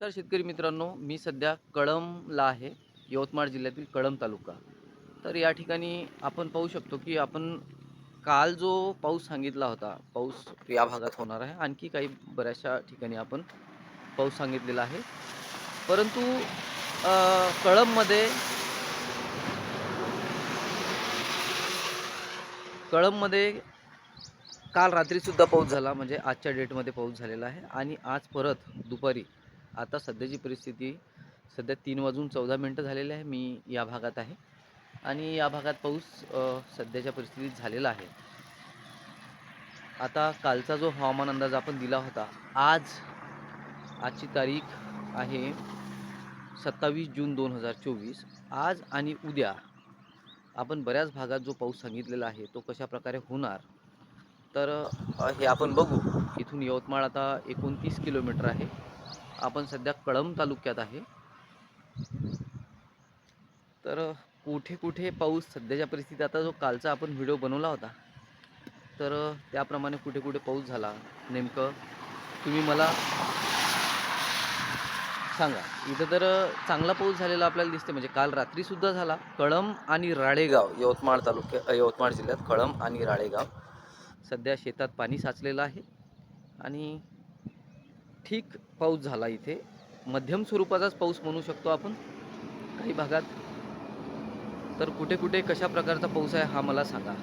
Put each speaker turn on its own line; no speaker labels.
तर शेतकरी मित्रांनो मी सध्या कळंबला आहे यवतमाळ जिल्ह्यातील कळंब तालुका. तर या ठिकाणी आपण पाहू शकतो की आपण काल जो पाऊस सांगितला होता पाऊस या भागात होणार आहे. आणखी काही बऱ्याचशा ठिकाणी आपण पाऊस सांगितलेला आहे. परंतु कळममध्ये कळंबमध्ये कळंबमध्ये काल रात्रीसुद्धा पाऊस झाला म्हणजे आजच्या डेटमध्ये पाऊस झालेला आहे. आणि आज परत दुपारी आता सध्याची परिस्थिती सध्या तीन वाजून चौदा मिनटं झालेले आहे. मी या भागात आहे. आणि या भागात पाऊस सध्याच्या परिस्थितीत झालेला आहे. आता कालचा जो हवामान अंदाज आपण दिला होता आज आजची तारीख आहे सत्तावीस जून दोन हजार चोवीस. आज आणि उद्या आपण बऱ्याच भागात जो पाऊस सांगितलेला आहे तो कशा प्रकारे होणार? तर हे आपण बघू. इथून यवतमाळ आता एकोणतीस किलोमीटर आहे. आपण सध्या कळंब तालुक्यात आहे. तर कुठे कुठे पाऊस सध्याच्या परिस्थितीत आता जो कालचा आपण व्हिडिओ बनवला होता तर त्याप्रमाणे कुठे कुठे पाऊस झाला नेमकं तुम्ही मला सांगा. इथं तर चांगला पाऊस झालेला आपल्याला दिसते म्हणजे काल रात्रीसुद्धा झाला. कळंब आणि राळेगाव यवतमाळ तालुक्या यवतमाळ जिल्ह्यात कळंब आणि राळेगाव सध्या शेतात पाणी साचलेलं आहे. आणि ठीक पाऊस झाला इथे. मध्यम स्वरूपाचाच पाऊस म्हणू शकतो आपण काही भागात. तर कुठे कुठे कशा प्रकारचा पाऊस आहे हा मला सांगा.